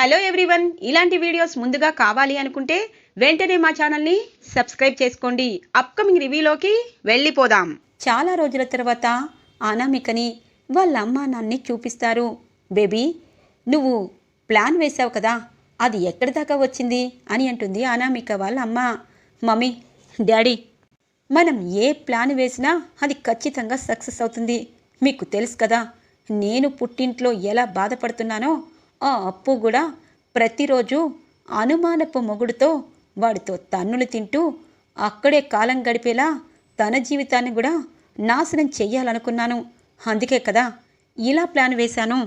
Hello everyone. ఇలాంటి videos ముందుగా కావాలి అనుకుంటే వెంటనే మా ఛానల్ని సబ్స్క్రైబ్ చేసుకోండి. అప్కమింగ్ రివ్యూలోకి వెళ్ళిపోదాం. చాలా రోజుల తర్వాత అనామికని వాళ్ళ అమ్మ నాన్ని చూపిస్తారు. బేబీ నువ్వు ప్లాన్ వేసావు కదా అది ఎక్కడి దాకా వచ్చింది అని అంటుంది అనామిక వాళ్ళ అమ్మ. మమ్మీ డాడీ మనం ఏ ప్లాన్ వేసినా అది ఖచ్చితంగా సక్సెస్ అవుతుంది. మీకు తెలుసు కదా నేను పుట్టింట్లో ఎలా బాధపడుతున్నానో ఆ అప్పు కూడా ప్రతిరోజు అనుమానపు మొగుడుతో వాడితో తన్నులు తింటూ అక్కడే కాలం గడిపేలా తన జీవితాన్ని కూడా నాశనం చెయ్యాలనుకున్నాను. అందుకే కదా ఇలా ప్లాన్ వేశాను.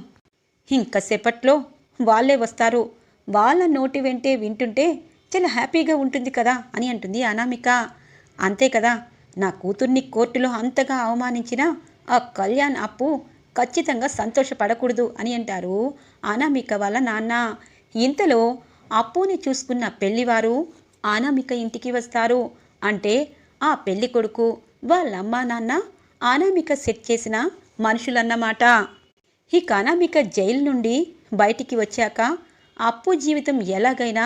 ఇంకసేపట్లో వాళ్ళే వస్తారు. వాళ్ళ నోటి వెంటే వింటుంటే చాలా హ్యాపీగా ఉంటుంది కదా అని అంటుంది అనామిక. అంతే కదా నా కూతుర్ని కోర్టులో అంతగా అవమానించిన ఆ కళ్యాణ్ అప్పు ఖచ్చితంగా సంతోషపడకూడదు అని అంటారు. అనామిక వాళ్ళ నాన్న ఇంతలో అప్పుని చూసుకున్న పెళ్ళివారు అనామిక ఇంటికి వస్తారు. అంటే ఆ పెళ్ళి కొడుకు వాళ్ళ అమ్మా నాన్న అనామిక సెట్ చేసిన మనుషులన్నమాట. ఈ అనామిక జైలు నుండి బయటికి వచ్చాక అప్పు జీవితం ఎలాగైనా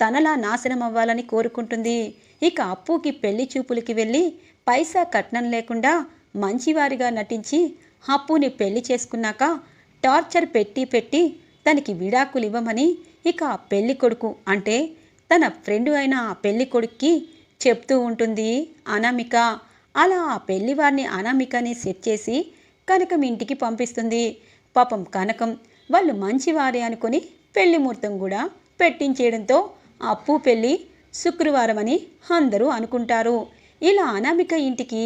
తనలా నాశనం అవ్వాలని కోరుకుంటుంది. ఇక అప్పుకి పెళ్ళి చూపులకి వెళ్ళి పైసా కట్నం లేకుండా మంచివారిగా నటించి అప్పుని పెళ్ళి చేసుకున్నాక టార్చర్ పెట్టి పెట్టి తనకి విడాకులు ఇవ్వమని ఇక ఆ పెళ్ళి కొడుకు అంటే తన ఫ్రెండ్ అయిన ఆ పెళ్ళి కొడుక్కి చెప్తూ ఉంటుంది అనామిక. అలా ఆ పెళ్ళివారిని అనామికని సెట్ చేసి కనకం ఇంటికి పంపిస్తుంది. పాపం కనకం వాళ్ళు మంచివారే అనుకొని పెళ్ళి ముహూర్తం కూడా పెట్టించేయడంతో అప్పు పెళ్ళి శుక్రవారం అని అందరూ అనుకుంటారు. ఇలా అనామిక ఇంటికి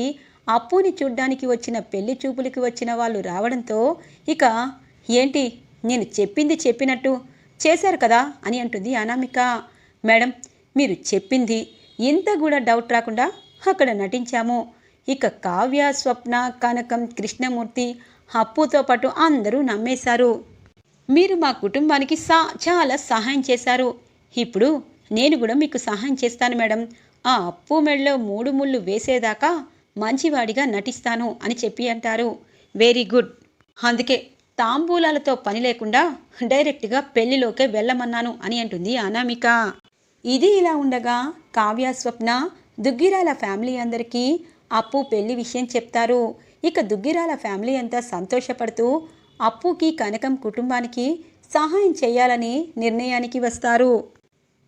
అప్పుని చూడ్డానికి వచ్చిన పెళ్ళి చూపులకి వచ్చిన వాళ్ళు రావడంతో ఇక ఏంటి? నేను చెప్పింది చెప్పినట్టు చేశారు కదా? అని అంటుంది అనామిక. మేడం మీరు చెప్పింది ఇంత కూడా డౌట్ రాకుండా అక్కడ నటించాము. ఇక కావ్య స్వప్న కనకం కృష్ణమూర్తి అప్పుతో పాటు అందరూ నమ్మేశారు. మీరు మా కుటుంబానికి సా చాలా సహాయం చేశారు. ఇప్పుడు నేను కూడా మీకు సహాయం చేస్తాను మేడం. ఆ అప్పు మెడలో మూడు ముళ్ళు వేసేదాకా మంచివాడిగా నటిస్తాను అని చెప్పి అంటారు. వెరీ గుడ్ అందుకే తాంబూలాలతో పని లేకుండా డైరెక్ట్గా పెళ్ళిలోకే వెళ్ళమన్నాను అని అంటుంది అనామిక. ఇది ఇలా ఉండగా కావ్య స్వప్న దుగ్గిరాల ఫ్యామిలీ అందరికీ అప్పు పెళ్ళి విషయం చెప్తారు. ఇక దుగ్గిరాల ఫ్యామిలీ అంతా సంతోషపడుతూ అప్పుకి కనకం కుటుంబానికి సహాయం చేయాలని నిర్ణయానికి వస్తారు.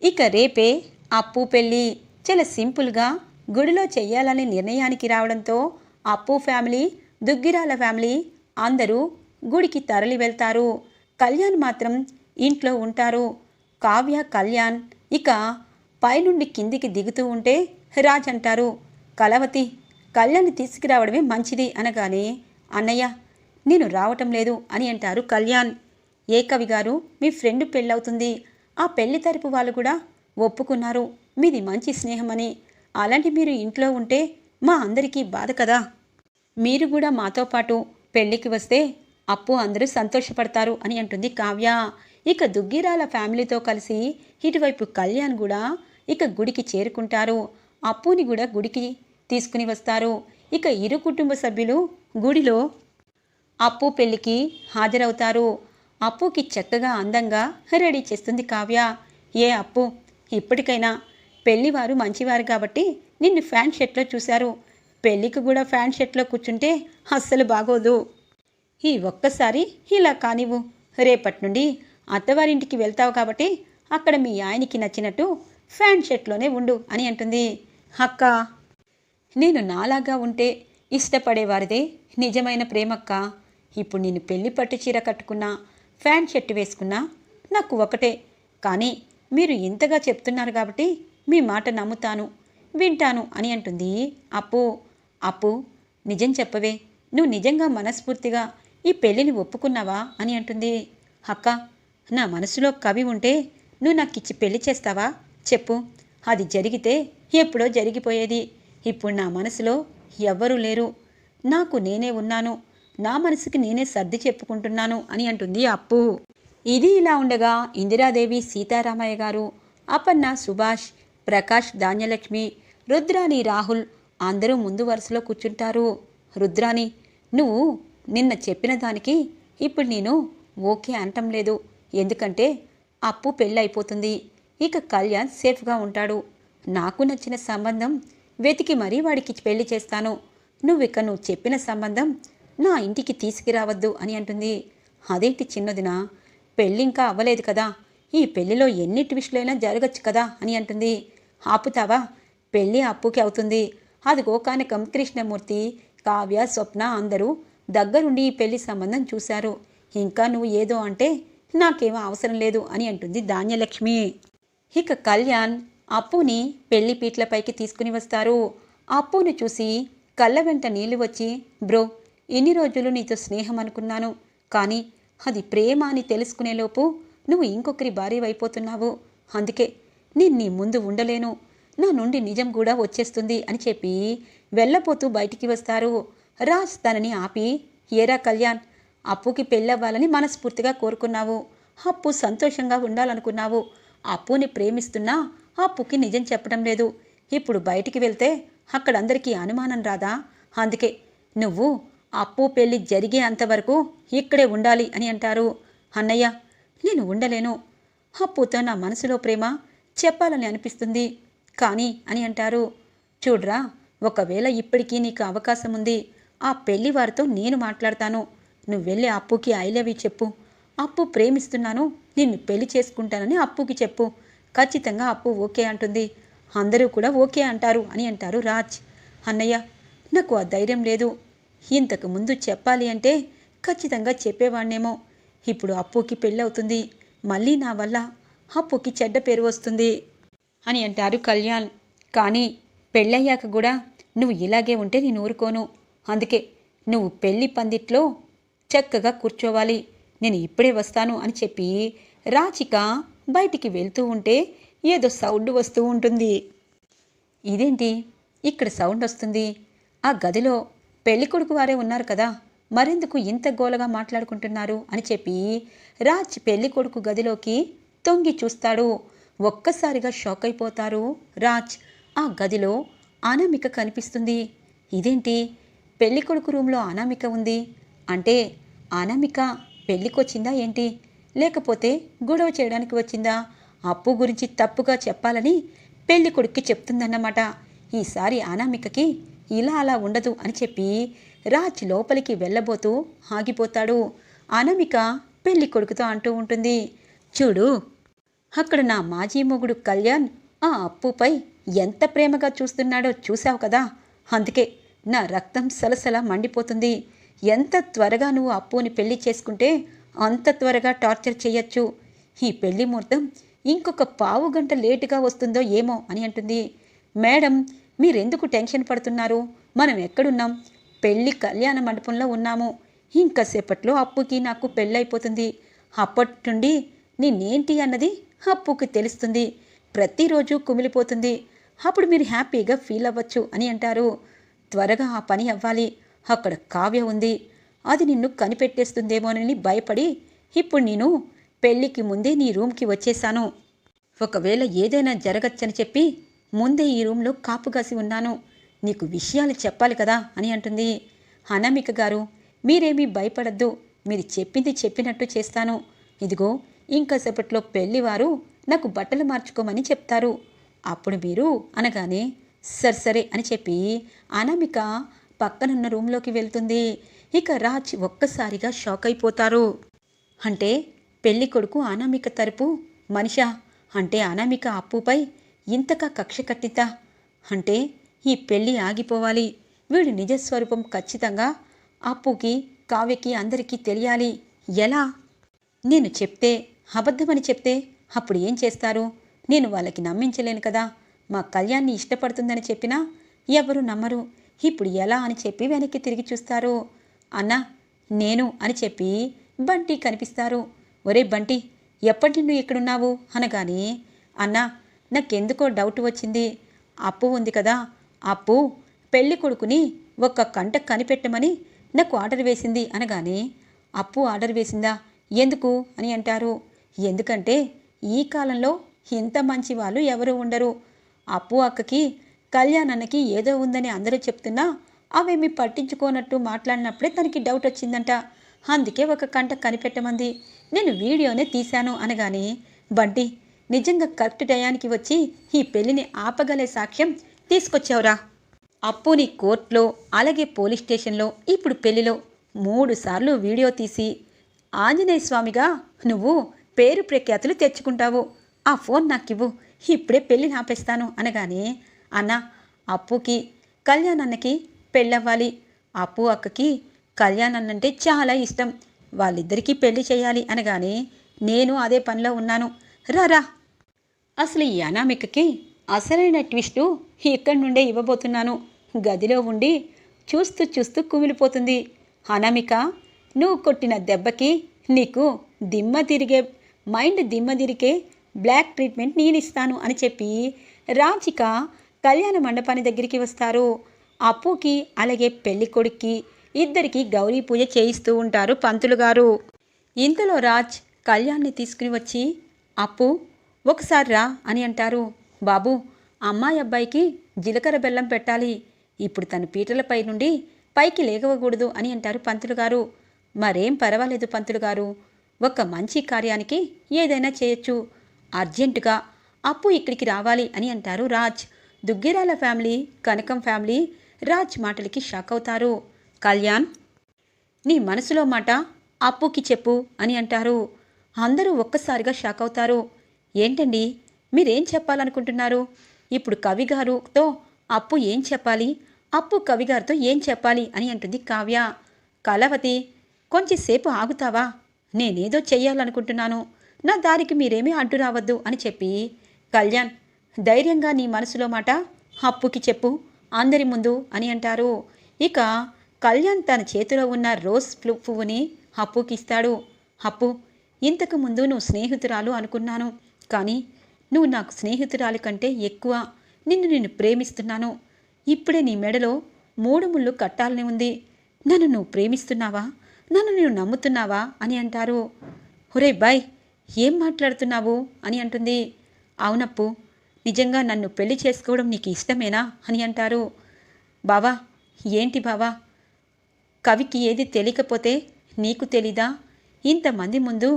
ఇక రేపే అప్పు పెళ్ళి చాలా సింపుల్గా గుడిలో చెయ్యాలనే నిర్ణయానికి రావడంతో అప్పు ఫ్యామిలీ దుగ్గిరాల ఫ్యామిలీ అందరూ గుడికి తరలి వెళ్తారు. కళ్యాణ్ మాత్రం ఇంట్లో ఉంటారు. కావ్య కళ్యాణ్ ఇక పైనుండి కిందికి దిగుతూ ఉంటే రాజ్ అంటారు కలవతి కళ్యాణ్ని తీసుకురావడమే మంచిది అనగానే అన్నయ్య నేను రావటం లేదు అని అంటారు కళ్యాణ్. ఏ కవి గారు మీ ఫ్రెండ్ పెళ్ళవుతుంది. ఆ పెళ్ళి తరపు వాళ్ళు కూడా ఒప్పుకున్నారు. మీది మంచి స్నేహమని అలాంటి మీరు ఇంట్లో ఉంటే మా అందరికీ బాధ కదా. మీరు కూడా మాతో పాటు పెళ్ళికి వస్తే అప్పు అందరూ సంతోషపడతారు అని అంటుంది కావ్య. ఇక దుగ్గిరాల ఫ్యామిలీతో కలిసి ఇటువైపు కళ్యాణ్ కూడా ఇక గుడికి చేరుకుంటారు. అప్పుని కూడా గుడికి తీసుకుని వస్తారు. ఇక ఇరు కుటుంబ సభ్యులు గుడిలో అప్పు పెళ్ళికి హాజరవుతారు. అప్పుకి చక్కగా అందంగా రెడీ చేస్తుంది కావ్య. ఏ అప్పు? ఇప్పటికైనా పెళ్ళివారు మంచివారు కాబట్టి నిన్ను ఫ్యాన్ షర్ట్లో చూశారు. పెళ్ళికి కూడా ఫ్యాన్ షర్ట్లో కూర్చుంటే అస్సలు బాగోదు. ఈ ఒక్కసారి ఇలా కానివ్వు. రేపటి నుండి అత్తవారింటికి వెళ్తావు కాబట్టి అక్కడ మీ ఆయనకి నచ్చినట్టు ఫ్యాన్ షర్ట్లోనే ఉండు అని అంటుంది. అక్క నేను నాలాగా ఉంటే ఇష్టపడేవారిదే నిజమైన ప్రేమక్క. ఇప్పుడు నేను పెళ్ళి పట్టు చీర కట్టుకున్నా ఫ్యాన్ షర్ట్ వేసుకున్నా నాకు ఒకటే. కానీ మీరు ఇంతగా చెప్తున్నారు కాబట్టి మీ మాట నమ్ముతాను వింటాను అని అంటుంది. అప్పు అప్పు నిజం చెప్పవే. నువ్వు నిజంగా మనస్ఫూర్తిగా ఈ పెళ్ళిని ఒప్పుకున్నావా అని అంటుంది. అక్క నా మనసులో కవి ఉంటే నువ్వు నాకు ఇచ్చి పెళ్ళి చేస్తావా? చెప్పు. అది జరిగితే ఎప్పుడో జరిగిపోయేది. ఇప్పుడు నా మనసులో ఎవ్వరూ లేరు. నాకు నేనే ఉన్నాను. నా మనసుకి నేనే సర్ది చెప్పుకుంటున్నాను అని అంటుంది అప్పు. ఇది ఇలా ఉండగా ఇందిరాదేవి సీతారామయ్య గారు అపన్న సుభాష్ ప్రకాష్ ధాన్యలక్ష్మి రుద్రాని రాహుల్ అందరూ ముందు వరుసలో కూర్చుంటారు. రుద్రాని నువ్వు నిన్న చెప్పిన దానికి ఇప్పుడు నేను ఓకే అనటం లేదు. ఎందుకంటే అప్పు పెళ్ళి అయిపోతుంది. ఇక కళ్యాణ్ సేఫ్గా ఉంటాడు. నాకు నచ్చిన సంబంధం వెతికి మరీ వాడికి పెళ్ళి చేస్తాను. నువ్వు ఇక నువ్వు చెప్పిన సంబంధం నా ఇంటికి తీసుకురావద్దు అని అంటుంది. అదేంటి చిన్నదిన? పెళ్ళింకా అవ్వలేదు కదా. ఈ పెళ్ళిలో ఎన్ని ట్విస్టులైనా జరగచ్చు కదా అని అంటుంది. ఆపుతావా? పెళ్ళి అప్పుకి అవుతుంది. అదిగో కానకం కృష్ణమూర్తి కావ్య స్వప్న అందరూ దగ్గరుండి ఈ పెళ్ళి సంబంధం చూశారు. ఇంకా నువ్వు ఏదో అంటే నాకేమో అవసరం లేదు అని అంటుంది ధాన్యలక్ష్మి. ఇక కళ్యాణ్ అప్పుని పెళ్ళి పీట్లపైకి తీసుకుని వస్తారు. అప్పుని చూసి కళ్ళ వెంట నీళ్ళు వచ్చి బ్రో ఇన్ని రోజులు నీతో స్నేహం అనుకున్నాను. కానీ అది ప్రేమ అని తెలుసుకునేలోపు నువ్వు ఇంకొకరి భార్య అయిపోతున్నావు. అందుకే నేను నీ ముందు ఉండలేను. నా నుండి నిజం కూడా వచ్చేస్తుంది అని చెప్పి వెళ్ళపోతూ బయటికి వస్తారు. రాజ్ తనని ఆపి ఏరా కళ్యాణ్ అప్పుకి పెళ్ళవ్వాలని మనస్ఫూర్తిగా కోరుకున్నావు. అప్పు సంతోషంగా ఉండాలనుకున్నావు. అప్పుని ప్రేమిస్తున్నా అప్పుకి నిజం చెప్పడం లేదు. ఇప్పుడు బయటికి వెళ్తే అక్కడందరికీ అనుమానం రాదా? అందుకే నువ్వు అప్పు పెళ్ళి జరిగే అంతవరకు ఇక్కడే ఉండాలి అని అంటారు. అన్నయ్య నేను ఉండలేను. అప్పుతో నా మనసులో ప్రేమ చెప్పాలని అనిపిస్తుంది. కానీ అని అంటారు. చూడ్రా ఒకవేళ ఇప్పటికీ నీకు అవకాశం ఉంది ఆ పెళ్ళి వారితో నేను మాట్లాడతాను. నువ్వు వెళ్ళి అప్పుకి ఐ లవ్ యూ చెప్పు. అప్పు ప్రేమిస్తున్నాను నిన్ను పెళ్ళి చేసుకుంటానని అప్పుకి చెప్పు. ఖచ్చితంగా అప్పు ఓకే అంటుంది. అందరూ కూడా ఓకే అంటారు అని అంటారు రాజ్. అన్నయ్య నాకు ఆ ధైర్యం లేదు. ఇంతకు ముందు చెప్పాలి అంటే ఖచ్చితంగా చెప్పేవాణ్ణేమో. ఇప్పుడు అప్పుకి పెళ్ళవుతుంది. మళ్ళీ నా వల్ల అప్పుకి చెడ్డ పేరు వస్తుంది అని అంటారు కళ్యాణ్. కానీ పెళ్ళయ్యాక కూడా నువ్వు ఇలాగే ఉంటే నేను ఊరుకోను. అందుకే నువ్వు పెళ్ళి పందిట్లో చక్కగా కూర్చోవాలి. నేను ఇప్పుడే వస్తాను అని చెప్పి రాచిక బయటికి వెళ్తూ ఉంటే ఏదో సౌండ్ వస్తూ ఉంటుంది. ఇదేంటి? ఇక్కడ సౌండ్ వస్తుంది. ఆ గదిలో పెళ్ళికొడుకు వారే ఉన్నారు కదా మరెందుకు ఇంత గోలగా మాట్లాడుకుంటున్నారు అని చెప్పి రాజ్ పెళ్ళికొడుకు గదిలోకి తొంగి చూస్తాడు. ఒక్కసారిగా షాక్ అయిపోతారు రాజ్. ఆ గదిలో అనామిక కనిపిస్తుంది. ఇదేంటి? పెళ్ళికొడుకు రూమ్లో అనామిక ఉంది. అంటే అనామిక పెళ్ళికొచ్చిందా ఏంటి? లేకపోతే గొడవ చేయడానికి వచ్చిందా? అప్పు గురించి తప్పుగా చెప్పాలని పెళ్ళి కొడుక్కి చెప్తుందన్నమాట. ఈసారి అనామికకి ఇలా అలా ఉండదు అని చెప్పి రాజ్ లోపలికి వెళ్ళబోతూ ఆగిపోతాడు. అనామిక పెళ్ళి కొడుకుతో అంటూ ఉంటుంది. చూడు అక్కడ నా మాజీ మొగుడు కళ్యాణ్ ఆ అప్పుపై ఎంత ప్రేమగా చూస్తున్నాడో చూశావు కదా? అందుకే నా రక్తం సలసల మండిపోతుంది. ఎంత త్వరగా నువ్వు అప్పుని పెళ్ళి చేసుకుంటే అంత త్వరగా టార్చర్ చేయొచ్చు. ఈ పెళ్ళి ముహూర్తం ఇంకొక పావు గంట లేటుగా వస్తుందో ఏమో అని అంటుంది. మేడం మీరెందుకు టెన్షన్ పడుతున్నారు? మనం ఎక్కడున్నాం? పెళ్ళి కళ్యాణ మండపంలో ఉన్నాము. ఇంకాసేపట్లో అప్పుకి నాకు పెళ్ళైపోతుంది. అప్పటి నుండి నేనేంటి అన్నది అప్పుకి తెలుస్తుంది. ప్రతిరోజు కుమిలిపోతుంది. అప్పుడు మీరు హ్యాపీగా ఫీల్ అవ్వచ్చు అని అంటారు. త్వరగా ఆ పని అవ్వాలి. అక్కడ కావ్య ఉంది. అది నిన్ను కనిపెట్టేస్తుందేమోనని భయపడి ఇప్పుడు నేను పెళ్ళికి ముందే నీ రూమ్కి వచ్చేశాను. ఒకవేళ ఏదైనా జరగచ్చని చెప్పి ముందే ఈ రూమ్లో కాపుగాసి ఉన్నాను. నీకు విషయాలు చెప్పాలి కదా అని అంటుంది. అనామిక గారు మీరేమీ భయపడద్దు. మీరు చెప్పింది చెప్పినట్టు చేస్తాను. ఇదిగో ఇంకాసేపట్లో పెళ్ళివారు నాకు బట్టలు మార్చుకోమని చెప్తారు. అప్పుడు మీరు అనగానే సరే సరే అని చెప్పి అనామిక పక్కనున్న రూమ్లోకి వెళ్తుంది. ఇక రాజ్ ఒక్కసారిగా షాక్ అయిపోతారు. అంటే పెళ్ళి కొడుకు అనామిక తరపు మనిషా? అంటే అనామిక అప్పుపై ఇంతగా కక్ష కట్టిద్దా? అంటే ఈ పెళ్ళి ఆగిపోవాలి. వీడి నిజస్వరూపం ఖచ్చితంగా అప్పుకి కావ్యకి అందరికీ తెలియాలి. ఎలా? నేను చెప్తే అబద్ధమని చెప్తే అప్పుడు ఏం చేస్తారు? నేను వాళ్ళకి నమ్మించలేను కదా. మా కళ్యాణ్ని ఇష్టపడుతుందని చెప్పినా ఎవరు నమ్మరు. ఇప్పుడు ఎలా అని చెప్పి వెనక్కి తిరిగి చూస్తారు. అన్నా నేను అని చెప్పి బంటి కనిపిస్తారు. ఒరే బంటి ఎప్పటి నువ్వు ఇక్కడున్నావు? అనగానే అన్నా నాకెందుకో డౌట్ వచ్చింది. అప్పు ఉంది కదా. అప్పు పెళ్ళి కొడుకుని ఒక్క కంట కనిపెట్టమని నాకు ఆర్డర్ వేసింది. అనగానే అప్పు ఆర్డర్ వేసిందా? ఎందుకు? అని అంటారు. ఎందుకంటే ఈ కాలంలో ఇంత మంచి వాళ్ళు ఎవరు ఉండరు. అప్పు అక్కకి కళ్యాణన్నకి ఏదో ఉందని అందరూ చెప్తున్నా అవేమి పట్టించుకోనట్టు మాట్లాడినప్పుడే తనకి డౌట్ వచ్చిందంట. అందుకే ఒక కంట కనిపెట్టమంది. నేను వీడియోనే తీశాను అనగానే బంటి నిజంగా కరెక్ట్ టయానికి వచ్చి ఈ పెళ్ళిని ఆపగలే సాక్ష్యం తీసుకొచ్చావురా. అప్పుని కోర్టులో అలాగే పోలీస్ స్టేషన్లో ఇప్పుడు పెళ్ళిలో మూడు సార్లు వీడియో తీసి ఆంజనేయ స్వామిగా నువ్వు పేరు ప్రఖ్యాతులు తెచ్చుకుంటావు. ఆ ఫోన్ నాకివ్వు. ఇప్పుడే పెళ్ళి ఆపేస్తాను అనగానే అన్న అప్పుకి కళ్యాణ్ అన్నకి పెళ్ళవ్వాలి. అప్పు అక్కకి కళ్యాణ్ అన్నంటే చాలా ఇష్టం. వాళ్ళిద్దరికీ పెళ్ళి చేయాలి అనగానే నేను అదే పనిలో ఉన్నాను. రారా అసలు ఈ అనామికకి అసలైన ట్విస్టు ఇక్కడి నుండే ఇవ్వబోతున్నాను. గదిలో ఉండి చూస్తూ చూస్తూ కుమిలిపోతుంది. అనామిక నువ్వు కొట్టిన దెబ్బకి నీకు దిమ్మ తిరిగే మైండ్ దిమ్మదిరికే బ్లాక్ ట్రీట్మెంట్ నేను ఇస్తాను అని చెప్పి రాజిక కళ్యాణ మండపాన్ని దగ్గరికి వస్తారు. అప్పుకి అలాగే పెళ్ళి కొడుక్కి ఇద్దరికి గౌరీ పూజ చేయిస్తూ ఉంటారు పంతులు గారు. ఇంతలో రాజ్ కళ్యాణ్ని తీసుకుని వచ్చి అప్పు ఒకసారి రా అని అంటారు. బాబు అమ్మాయి అబ్బాయికి జీలకర్ర బెల్లం పెట్టాలి. ఇప్పుడు తన పీటలపై నుండి పైకి లేగవకూడదు అని అంటారు పంతులు గారు. మరేం పర్వాలేదు పంతులు గారు. ఒక మంచి కార్యానికి ఏదైనా చేయొచ్చు. అర్జెంటుగా అప్పు ఇక్కడికి రావాలి అని అంటారు రాజ్. దుగ్గిరాల ఫ్యామిలీ కనకం ఫ్యామిలీ రాజ్ మాటలకి షాక్ అవుతారు. కళ్యాణ్ నీ మనసులో మాట అప్పుకి చెప్పు అని అంటారు. అందరూ ఒక్కసారిగా షాక్ అవుతారు. ఏంటండి? మీరేం చెప్పాలనుకుంటున్నారు? ఇప్పుడు కవి గారుతో అప్పు ఏం చెప్పాలి? అప్పు కవి గారితో ఏం చెప్పాలి? అని అంటుంది కావ్య. కలవతి కొంచెంసేపు ఆగుతావా? నేనేదో చెయ్యాలనుకుంటున్నాను. నా దారికి మీరేమీ అడ్డు రావద్దు అని చెప్పి కళ్యాణ్ ధైర్యంగా నీ మనసులో మాట అప్పుకి చెప్పు అందరి ముందు అని అంటారు. ఇక కళ్యాణ్ తన చేతిలో ఉన్న రోజ్ పువ్వుని అప్పుకి ఇస్తాడు అప్పు ఇంతకు ముందు నువ్వు స్నేహితురాలు అనుకున్నాను కానీ నువ్వు నాకు స్నేహితురాలి కంటే ఎక్కువ నిన్ను నేను ప్రేమిస్తున్నాను. ఇప్పుడే నీ మెడలో మూడు ముళ్ళు కట్టాలని ఉంది. నన్ను నువ్వు ప్రేమిస్తున్నావా? నన్ను నేను నమ్ముతున్నావా అని అంటారు. హురే బాయ్ ఏం మాట్లాడుతున్నావు? అని అంటుంది. అవునప్పు నిజంగా నన్ను పెళ్ళి చేసుకోవడం నీకు ఇష్టమేనా? అని అంటారు. బావా ఏంటి బావా? కవికి ఏది తెలియకపోతే నీకు తెలీదా? ఇంతమంది ముందు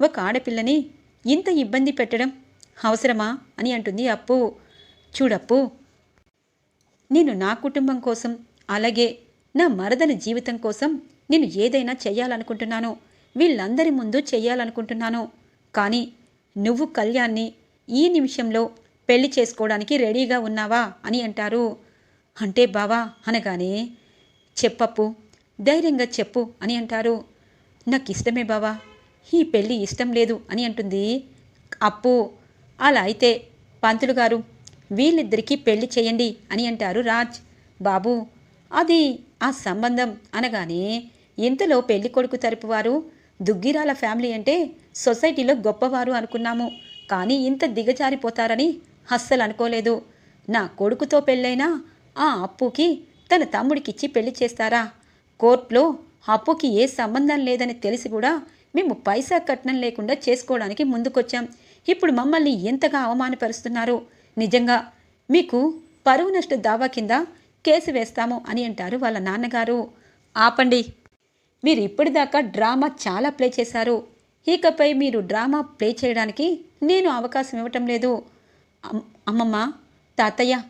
ఒక ఆడపిల్లని ఇంత ఇబ్బంది పెట్టడం అవసరమా? అని అంటుంది అప్పు. చూడప్పు నేను నా కుటుంబం కోసం అలాగే నా మరదల జీవితం కోసం నేను ఏదైనా చేయాలనుకుంటున్నాను వీళ్ళందరి ముందు చేయాలనుకుంటున్నాను కానీ నువ్వు కళ్యాణ్ని ఈ నిమిషంలో పెళ్ళి చేసుకోవడానికి రెడీగా ఉన్నావా అని అంటారు. అంటే బావా అనగానే చెప్పప్పు ధైర్యంగా చెప్పు అని అంటారు. నాకు ఇష్టమే బావా ఈ పెళ్ళి ఇష్టం లేదు అని అంటుంది. అప్పు అలా అయితే పంతులు గారు వీళ్ళిద్దరికీ పెళ్ళి చేయండి అని అంటారు రాజ్. బాబు అది ఆ సంబంధం అనగానే ఇంతలో పెళ్ళి కొడుకు తరపు వారు దుగ్గిరాల ఫ్యామిలీ అంటే సొసైటీలో గొప్పవారు అనుకున్నాము. కానీ ఇంత దిగజారిపోతారని అస్సలు అనుకోలేదు. నా కొడుకుతో పెళ్ళైనా ఆ అప్పుకి తన తమ్ముడికిచ్చి పెళ్ళి చేస్తారా? కోర్టులో అప్పుకి ఏ సంబంధం లేదని తెలిసి కూడా మేము పైసా కట్నం లేకుండా చేసుకోవడానికి ముందుకొచ్చాం. ఇప్పుడు మమ్మల్ని ఎంతగా అవమానపరుస్తున్నారు? నిజంగా మీకు పరువు నష్ట దావా కింద కేసు వేస్తాము అని అంటారు వాళ్ళ నాన్నగారు. ఆపండి. మీరు ఇప్పటిదాకా డ్రామా చాలా ప్లే చేశారు. ఇకపై మీరు డ్రామా ప్లే చేయడానికి నేను అవకాశం ఇవ్వటం లేదు. అమ్- అమ్మమ్మ తాతయ్య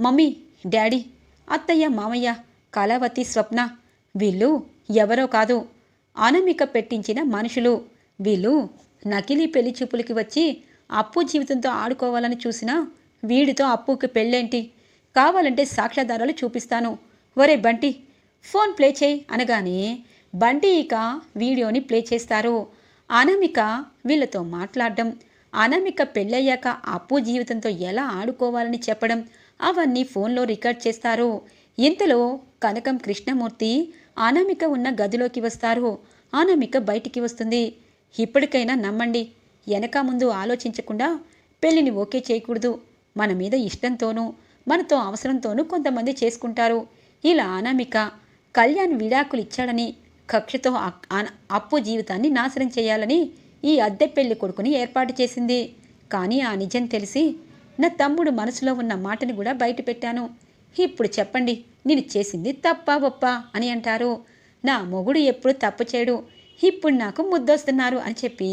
మమ్మీ డాడీ అత్తయ్య మామయ్య కళావతి స్వప్న వీళ్ళు ఎవరో కాదు. అనామిక పెట్టించిన మనుషులు. వీళ్ళు నకిలీ పెళ్ళి చూపులకి వచ్చి అప్పు జీవితంతో ఆడుకోవాలని చూసినా వీడితో అప్పుకి పెళ్ళేంటి? కావాలంటే సాక్ష్యాధారాలు చూపిస్తాను. ఒరే బంటి ఫోన్ ప్లే చేయి అనగానే బంటి ఇక వీడియోని ప్లే చేస్తారు. అనామిక వీళ్ళతో మాట్లాడడం అనామిక పెళ్ళయ్యాక అప్పు జీవితంతో ఎలా ఆడుకోవాలని చెప్పడం అవన్నీ ఫోన్లో రికార్డ్ చేస్తారు. ఇంతలో కనకం కృష్ణమూర్తి అనామిక ఉన్న గదిలోకి వస్తారు. అనామిక బయటికి వస్తుంది. ఇప్పటికైనా నమ్మండి వెనక ముందు ఆలోచించకుండా పెళ్ళిని ఓకే చేయకూడదు. మన మీద ఇష్టంతోనూ మనతో అవసరంతోనూ కొంతమంది చేసుకుంటారు. ఇలా అనామిక కళ్యాణ్ విడాకులు ఇచ్చాడని కక్షతో అప్పు జీవితాన్ని నాశనం చేయాలని ఈ అద్దె పెళ్ళి కొడుకుని ఏర్పాటు చేసింది. కానీ ఆ నిజం తెలిసి నా తమ్ముడు మనసులో ఉన్న మాటని కూడా బయట పెట్టాను. ఇప్పుడు చెప్పండి నేను చేసింది తప్ప ఒప్ప అని అంటారు. నా మొగుడు ఎప్పుడు తప్పు చేయడు. ఇప్పుడు నాకు ముద్దొస్తున్నారు అని చెప్పి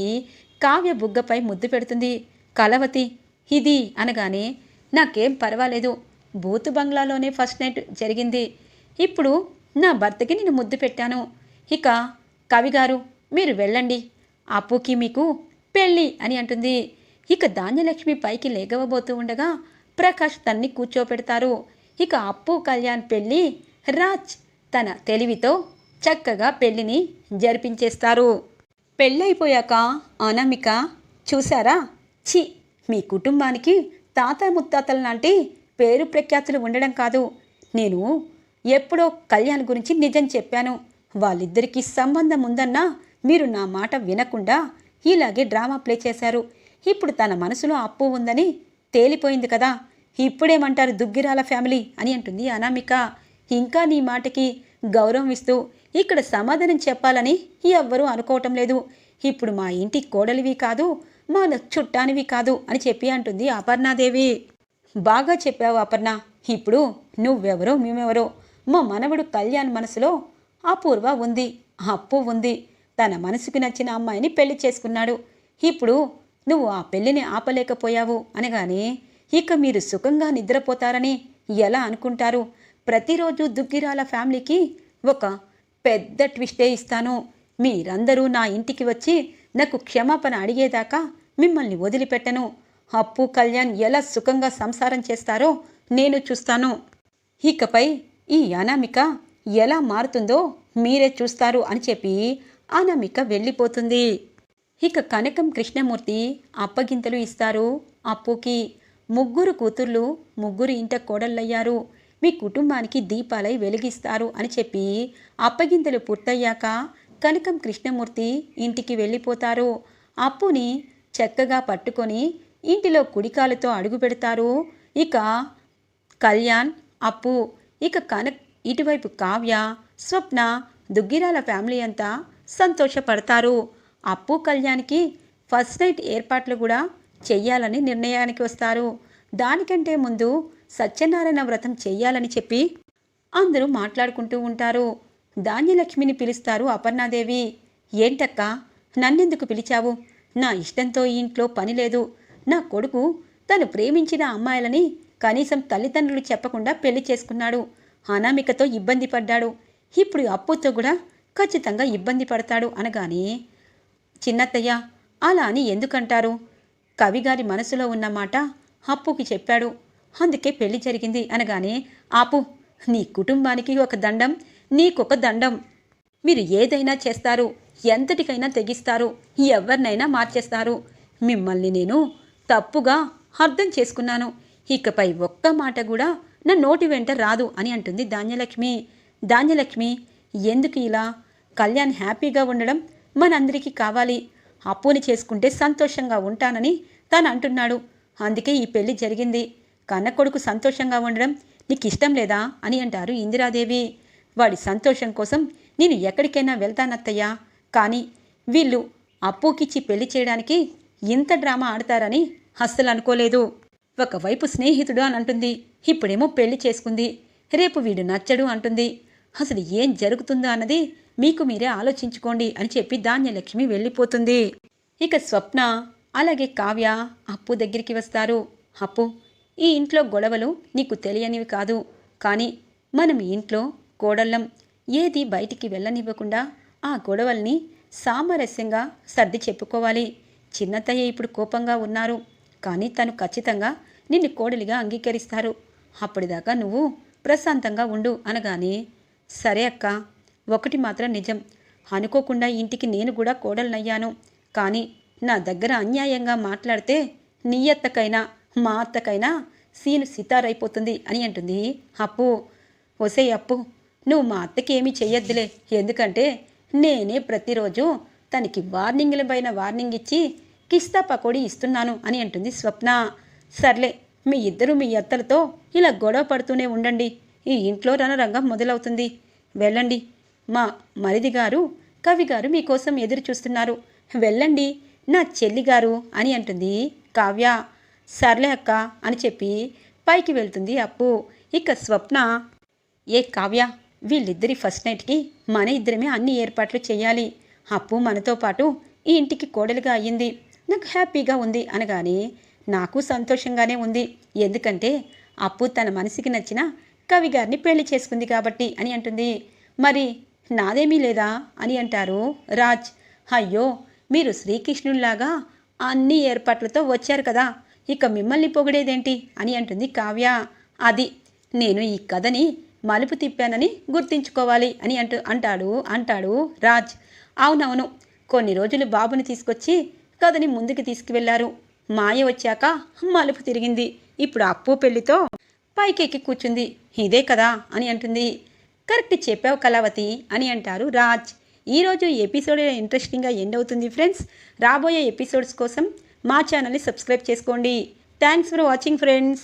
కావ్య బుగ్గపై ముద్దు పెడుతుంది. కలవతి ఇది అనగానే నాకేం పర్వాలేదు. బూతు బంగ్లాలోనే ఫస్ట్ నైట్ జరిగింది. ఇప్పుడు నా భర్తకి నేను ముద్దు పెట్టాను. ఇక కవిగారు మీరు వెళ్ళండి. అప్పుకి మీకు పెళ్ళి అని అంటుంది. ఇక ధాన్యలక్ష్మి పైకి లేగవబోతూ ఉండగా ప్రకాష్ తన్ని కూర్చోపెడతారు. ఇక అప్పు కళ్యాణ్ పెళ్ళి రాజ్ తన తెలివితో చక్కగా పెళ్ళిని జరిపించేస్తారు. పెళ్ళైపోయాక అనామిక చూసారా ఛీ! మీ కుటుంబానికి తాత ముత్తాతల లాంటి పేరు ప్రఖ్యాతులు ఉండడం కాదు. నేను ఎప్పుడో కళ్యాణ్ గురించి నిజం చెప్పాను. వాళ్ళిద్దరికీ సంబంధం ఉందన్నా మీరు నా మాట వినకుండా ఇలాగే డ్రామా ప్లే చేశారు. ఇప్పుడు తన మనసులో అప్పు ఉందని తేలిపోయింది కదా. ఇప్పుడేమంటారు దుగ్గిరాల ఫ్యామిలీ అని అంటుంది అనామిక. ఇంకా నీ మాటకి గౌరవం ఇస్తూ ఇక్కడ సమాధానం చెప్పాలని ఎవ్వరూ అనుకోవటం లేదు. ఇప్పుడు మా ఇంటి కోడలివి కాదు మా చుట్టానివి కాదు అని చెప్పి అంటుంది అపర్ణాదేవి. బాగా చెప్పావు అపర్ణ. ఇప్పుడు నువ్వెవరో మేమెవరో మా మనవడు కళ్యాణ్ మనసులో అపూర్వ ఉంది అప్పు ఉంది. తన మనసుకు నచ్చిన అమ్మాయిని పెళ్ళి చేసుకున్నాడు. ఇప్పుడు నువ్వు ఆ పెళ్ళిని ఆపలేకపోయావు అనగానే ఇక మీరు సుఖంగా నిద్రపోతారని ఎలా అనుకుంటారు? ప్రతిరోజు దుగ్గిరాల ఫ్యామిలీకి ఒక పెద్ద ట్విస్టే ఇస్తాను. మీరందరూ నా ఇంటికి వచ్చి నాకు క్షమాపణ అడిగేదాకా మిమ్మల్ని వదిలిపెట్టను. అప్పు కళ్యాణ్ ఎలా సుఖంగా సంసారం చేస్తారో నేను చూస్తాను. ఇకపై ఈ అనామిక ఎలా మారుతుందో మీరే చూస్తారు అని చెప్పి అనామిక వెళ్ళిపోతుంది. ఇక కనకం కృష్ణమూర్తి అప్పగింతలు ఇస్తారు. అప్పుకి ముగ్గురు కూతుర్లు ముగ్గురు ఇంట కోడళ్ళయ్యారు. మీ కుటుంబానికి దీపాలై వెలిగిస్తారు అని చెప్పి అప్పగింతలు పూర్తయ్యాక కనకం కృష్ణమూర్తి ఇంటికి వెళ్ళిపోతారు. అప్పుని చక్కగా పట్టుకొని ఇంటిలో కుడికాలతో అడుగు పెడతారు ఇక కళ్యాణ్ అప్పు ఇక కనక్ ఇటువైపు కావ్య స్వప్న దుగ్గిరాల ఫ్యామిలీ అంతా సంతోషపడతారు. అప్పు కళ్యాణ్కి ఫస్ట్ నైట్ ఏర్పాట్లు కూడా చెయ్యాలని నిర్ణయానికి వస్తారు. దానికంటే ముందు సత్యనారాయణ వ్రతం చెయ్యాలని చెప్పి అందరూ మాట్లాడుకుంటూ ఉంటారు. ధాన్యలక్ష్మిని పిలుస్తారు అపర్ణాదేవి. ఏంటక్క నన్నెందుకు పిలిచావు? నా ఇష్టంతో ఈ ఇంట్లో పని లేదు. నా కొడుకు తను ప్రేమించిన అమ్మాయిలని కనీసం తల్లిదండ్రులు చెప్పకుండా పెళ్ళి చేసుకున్నాడు. అనామికతో ఇబ్బంది పడ్డాడు. ఇప్పుడు అప్పుతో కూడా ఖచ్చితంగా ఇబ్బంది పడతాడు అనగానే చిన్నత్తయ్య అలా అని ఎందుకంటారు? కవిగారి మనసులో ఉన్న మాట అప్పుకి చెప్పాడు. అందుకే పెళ్ళి జరిగింది అనగానే ఆపు నీ కుటుంబానికి ఒక దండం నీకొక దండం. మీరు ఏదైనా చేస్తారు ఎంతటికైనా తెగిస్తారు ఎవరినైనా మార్చేస్తారు. మిమ్మల్ని నేను తప్పుగా అర్థం చేసుకున్నాను. ఇకపై ఒక్క మాట కూడా నా నోటి వెంట రాదు అని అంటుంది ధాన్యలక్ష్మి. ధాన్యలక్ష్మి ఎందుకు ఇలా? కళ్యాణ్ హ్యాపీగా ఉండడం మనందరికీ కావాలి. అప్పుని చేసుకుంటే సంతోషంగా ఉంటానని తను అంటున్నాడు. అందుకే ఈ పెళ్ళి జరిగింది. కన్న కొడుకు సంతోషంగా ఉండడం నీకు ఇష్టం లేదా అని అంటారు ఇందిరాదేవి. వాడి సంతోషం కోసం నేను ఎక్కడికైనా వెళ్తానత్తయ్యా కానీ వీళ్ళు అప్పుకిచ్చి పెళ్ళి చేయడానికి ఇంత డ్రామా ఆడతారని అస్సలు అనుకోలేదు. ఒకవైపు స్నేహితుడు అని అంటుంది ఇప్పుడేమో పెళ్ళి చేసుకుంది రేపు వీడు నచ్చడు అంటుంది. అసలు ఏం జరుగుతుందో అన్నది మీకు మీరే ఆలోచించుకోండి అని చెప్పి ధాన్యలక్ష్మి వెళ్ళిపోతుంది. ఇక స్వప్న అలాగే కావ్య అప్పు దగ్గరికి వస్తారు. అప్పు ఈ ఇంట్లో గొడవలు నీకు తెలియనివి కాదు. కానీ మనం ఇంట్లో కోడళ్ళం ఏది బయటికి వెళ్ళనివ్వకుండా ఆ గొడవల్ని సామరస్యంగా సర్ది చెప్పుకోవాలి. చిన్నతయ్య ఇప్పుడు కోపంగా ఉన్నారు. కానీ తను ఖచ్చితంగా నిన్ను కోడలిగా అంగీకరిస్తారు. అప్పటిదాకా నువ్వు ప్రశాంతంగా ఉండు అనగానే సరే అక్క ఒకటి మాత్రం నిజం. అనుకోకుండా ఇంటికి నేను కూడా కోడలనయ్యాను. కానీ నా దగ్గర అన్యాయంగా మాట్లాడితే నీ అత్తకైనా మా అత్తకైనా సీను సితారైపోతుంది అని అంటుంది. అప్పు ఒసే అప్పు నువ్వు మా అత్తకి ఏమీ చెయ్యొద్దులే. ఎందుకంటే నేనే ప్రతిరోజు తనకి వార్నింగ్ల పైన వార్నింగ్ ఇచ్చి కిస్తా పకోడీ ఇస్తున్నాను అని అంటుంది స్వప్న. సర్లే మీ ఇద్దరు మీ అత్తలతో ఇలా గొడవ పడుతూనే ఉండండి. ఈ ఇంట్లో రణరంగం మొదలవుతుంది. వెళ్ళండి. మా మరిది గారు కవి గారు మీకోసం ఎదురు చూస్తున్నారు. వెళ్ళండి. నా చెల్లి గారు అని అంటుంది కావ్య. సర్లే అక్క అని చెప్పి పైకి వెళ్తుంది అప్పు. ఇక స్వప్న ఏ కావ్య వీళ్ళిద్దరి ఫస్ట్ నైట్కి మన ఇద్దరమే అన్ని ఏర్పాట్లు చేయాలి. అప్పు మనతో పాటు ఈ ఇంటికి కోడలుగా అయ్యింది. నాకు హ్యాపీగా ఉంది అనగానే నాకు సంతోషంగానే ఉంది. ఎందుకంటే అప్పు తన మనసుకి నచ్చిన కవి గారిని పెళ్ళి చేసుకుంది కాబట్టి అని అంటుంది. మరి నాదేమీ లేదా? అని అంటారు రాజ్. అయ్యో మీరు శ్రీకృష్ణుల్లాగా అన్ని ఏర్పాట్లతో వచ్చారు కదా. ఇక మిమ్మల్ని పొగిడేదేంటి? అని అంటుంది కావ్య. అది నేను ఈ కథని మలుపు తిప్పానని గుర్తించుకోవాలి అని అంటూ అంటాడు అంటాడు రాజ్. అవునవును కొన్ని రోజులు బాబుని తీసుకొచ్చి కథని ముందుకు తీసుకువెళ్ళారు. మాయ వచ్చాక మలుపు తిరిగింది. ఇప్పుడు అప్పు పెళ్ళితో పైకెక్కి కూర్చుంది. ఇదే కదా అని అంటుంది. కరెక్ట్ చెప్పావు కళావతి అని అంటారు రాజ్. ఈరోజు ఎపిసోడ్ ఇంట్రెస్టింగ్గా ఎండ్ అవుతుంది ఫ్రెండ్స్. రాబోయే ఎపిసోడ్స్ కోసం మా ఛానల్ని సబ్స్క్రైబ్ చేసుకోండి. Thanks for watching friends.